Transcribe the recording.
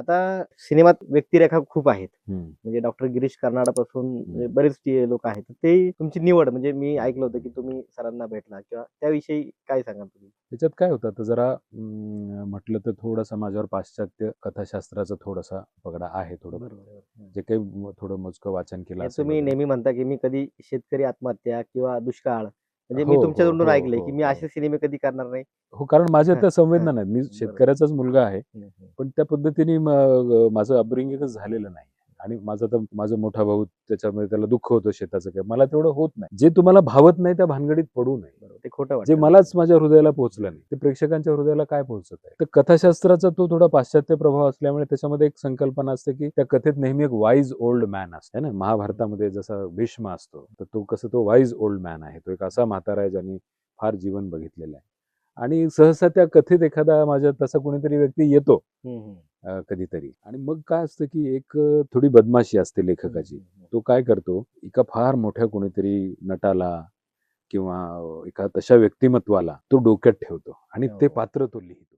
आता सिनेमात व्यक्तिरेखा खूप आहेत. म्हणजे डॉक्टर गिरीश कर्नाडापासून म्हणजे बरेच लोक आहेत. ते तुमची निवड म्हणजे मी ऐकलं होतं की तुम्ही सरांना भेटला किंवा त्याविषयी काय सांगाल तुम्ही? त्याच्यात काय होतं? तर जरा म्हटलं तर थोडंसं माझ्यावर पाश्चात्य कथाशास्त्राचा थोडासा पगडा आहे थोडं. बरोबर जे काही थोडं मोजकं वाचन केलं असेल तुम्ही. नेहमी म्हणता की मी कधी शेतकरी आत्महत्या किंवा दुष्काळ म्हणजे मी हो, तुमच्या हो, तोंडून हो, ऐकलंय हो, की मी हो. असे सिनेमे कधी करणार नाही हो कारण माझ्या त्या संवेदना. नाहीत मी. शेतकऱ्याचाच मुलगा आहे. पण त्या पद्धतीने म- माझं अपब्रिंगिंगच झालेलं नाही आणि माझा तर माझा मोठा भाऊ त्याच्यामध्ये त्याला दुःख होतं शेताचं काय मला तेवढं होत नाही. जे तुम्हाला भावत नाही त्या भानगडीत पडू नये. ते खोटं जे मलाच माझ्या हृदयाला पोहोचलं नाही ते प्रेक्षकांच्या हृदयाला काय पोहोचत आहे? तर कथाशास्त्राचा तो थोडा पाश्चात्य प्रभाव असल्यामुळे त्याच्यामध्ये एक संकल्पना असते की त्या कथेत नेहमी एक वाईज ओल्ड मॅन असते ना? महाभारतामध्ये जसा भीष्म असतो तर तो कसं तो वाईज ओल्ड मॅन आहे. तो एक असा म्हातारा आहे ज्यांनी फार जीवन बघितलेलं आहे. आणि सहसा त्या कथेत एखादा माझ्या तसा कोणीतरी व्यक्ती येतो. कधीतरी. आणि मग काय असतं की एक थोडी बदमाशी असते लेखकाची. तो काय करतो एका फार मोठ्या कोणीतरी नटाला किंवा एका तशा व्यक्तिमत्वाला तो डोक्यात ठेवतो आणि ते हो. पात्र तो लिहितो.